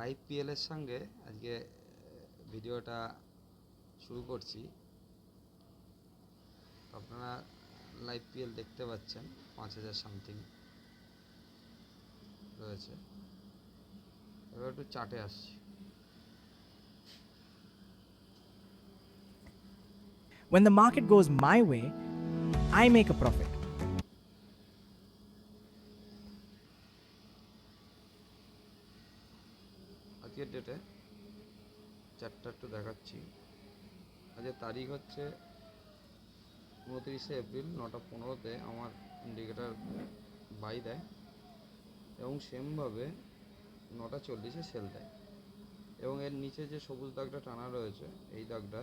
Live পিএলের সঙ্গে আজকে ভিডিওটা শুরু করছি আপনারা লাইভ পিএল দেখতে পাচ্ছেন পাঁচ হাজার সামথিং রয়েছে এবার একটু চাটে আসছি When the market goes my way, I make a profit. আজকের ডেটে চারটা দেখাচ্ছি। আজকের তারিখ হচ্ছে উনত্রিশে এপ্রিল নটা পনেরোতে আমার ইন্ডিকেটার বাই দেয় এবং সেমভাবে নটা চল্লিশে সেল দেয়। এবং এর নিচে যে সবুজ দাগটা টানা রয়েছে, এই দাগটা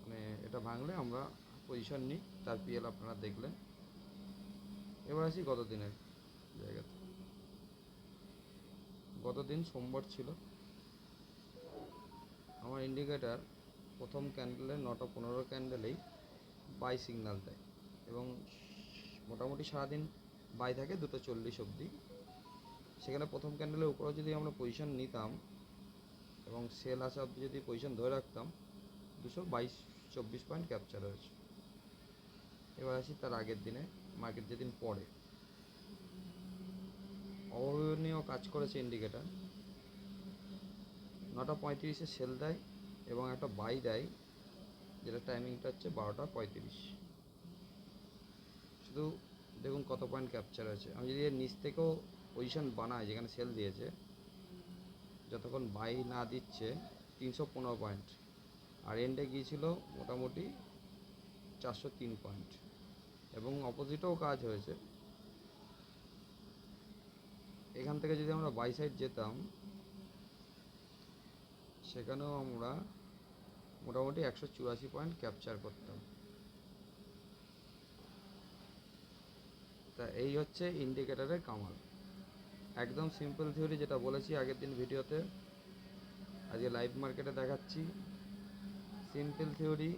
মানে এটা ভাঙলে আমরা পজিশন নিই, তার পিএল আপনারা দেখলেন। এবার আসি গত দিনের জায়গাতে। গতদিন সোমবার ছিল। আমার ইন্ডিকেটার প্রথম ক্যান্ডেলে নটা পনেরো ক্যান্ডেলেই বাই সিগন্যাল দেয় এবং মোটামুটি সারাদিন বাই থাকে দুটো চল্লিশ অবধি। সেখানে প্রথম ক্যান্ডেলের উপরে যদি আমরা পজিশন নিতাম এবং সেল আসা অবধি যদি পজিশন ধরে রাখতাম, দুশো বাইশ, চব্বিশ পয়েন্ট ক্যাপচার হয়েছে। এবার আসি তার আগের দিনে মার্কেট যেদিন পড়ে। অভাবনীয় কাজ করেছে ইন্ডিকেটার নটা পঁয়ত্রিশে সেল দেয় এবং একটা বাই দেয়, যেটা টাইমিংটা হচ্ছে বারোটা পঁয়ত্রিশ। শুধু দেখুন কত পয়েন্ট ক্যাপচার হয়েছে। আমি যদি এর নিচ থেকেও পজিশন বানাই, যেখানে সেল দিয়েছে, যতক্ষণ বাই না দিচ্ছে, তিনশো পনেরো পয়েন্ট আর এন্ডে গিয়েছিল মোটামুটি চারশো তিন পয়েন্ট এবং অপোজিটেও কাজ হয়েছে। এখান থেকে যদি আমরা বাই সাইড যেতাম, সেখানেও আমরা মোটামুটি একশো চুরাশি পয়েন্ট ক্যাপচার করতাম। তা এই হচ্ছে ইন্ডিকেটারের কামাল। একদম সিম্পল থিওরি যেটা বলেছি আগের দিন ভিডিওতে, আজকে লাইভ মার্কেটে দেখাচ্ছি। সিম্পল থিওরি,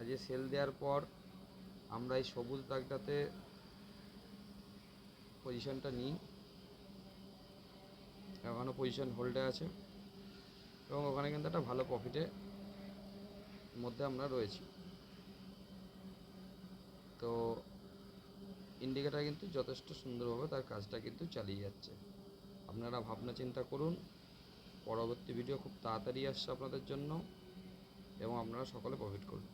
আজকে সেল দেওয়ার পর আমরা এই সবুজ দাগটাতে পজিশনটা নিই। এখনও পজিশন হোল্ডে আছে এবং ওখানে কিন্তু একটা ভালো প্রফিটের মধ্যে আমরা রয়েছি। তো ইন্ডিকেটার কিন্তু যথেষ্ট সুন্দরভাবে তার কাজটা কিন্তু চালিয়ে যাচ্ছে। আপনারা ভাবনা চিন্তা করুন, পরবর্তী ভিডিও খুব তাড়াতাড়ি আসছে আপনাদের জন্য এবং আপনারা সকলে প্রফিট করুন।